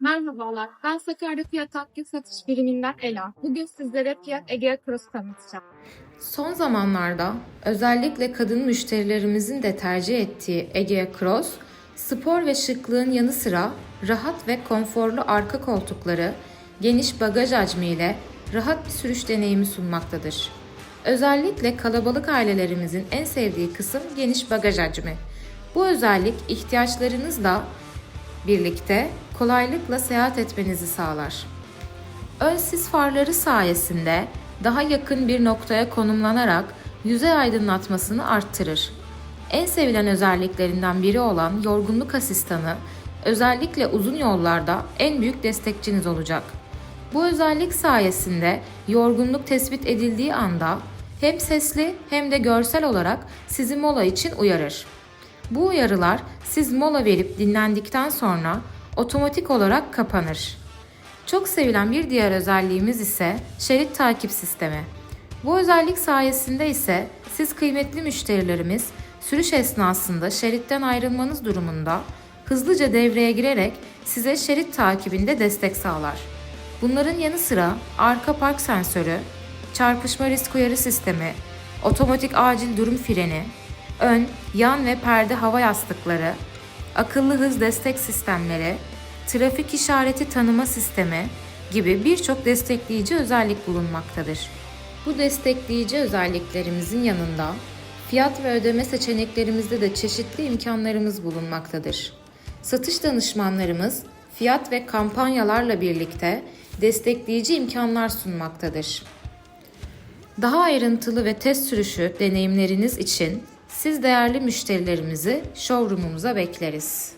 Merhabalar, ben Sakarya Fiyat Akgül Satış Biriminden Ela. Bugün sizlere Fiyat Egea Cross tanıtacağım. Son zamanlarda özellikle kadın müşterilerimizin de tercih ettiği Egea Cross, spor ve şıklığın yanı sıra rahat ve konforlu arka koltukları, geniş bagaj hacmiyle rahat bir sürüş deneyimi sunmaktadır. Özellikle kalabalık ailelerimizin en sevdiği kısım geniş bagaj hacmi. Bu özellik ihtiyaçlarınızla birlikte kolaylıkla seyahat etmenizi sağlar. Ön sis farları sayesinde daha yakın bir noktaya konumlanarak yüzey aydınlatmasını arttırır. En sevilen özelliklerinden biri olan yorgunluk asistanı özellikle uzun yollarda en büyük destekçiniz olacak. Bu özellik sayesinde yorgunluk tespit edildiği anda hem sesli hem de görsel olarak sizi mola için uyarır. Bu uyarılar siz mola verip dinlendikten sonra otomatik olarak kapanır. Çok sevilen bir diğer özelliğimiz ise şerit takip sistemi. Bu özellik sayesinde ise siz kıymetli müşterilerimiz sürüş esnasında şeritten ayrılmanız durumunda hızlıca devreye girerek size şerit takibinde destek sağlar. Bunların yanı sıra arka park sensörü, çarpışma risk uyarı sistemi, otomatik acil durum freni, ön, yan ve perde hava yastıkları, akıllı hız destek sistemleri, trafik işareti tanıma sistemi gibi birçok destekleyici özellik bulunmaktadır. Bu destekleyici özelliklerimizin yanında fiyat ve ödeme seçeneklerimizde de çeşitli imkanlarımız bulunmaktadır. Satış danışmanlarımız fiyat ve kampanyalarla birlikte destekleyici imkanlar sunmaktadır. Daha ayrıntılı ve test sürüşü deneyimleriniz için siz değerli müşterilerimizi showroom'umuza bekleriz.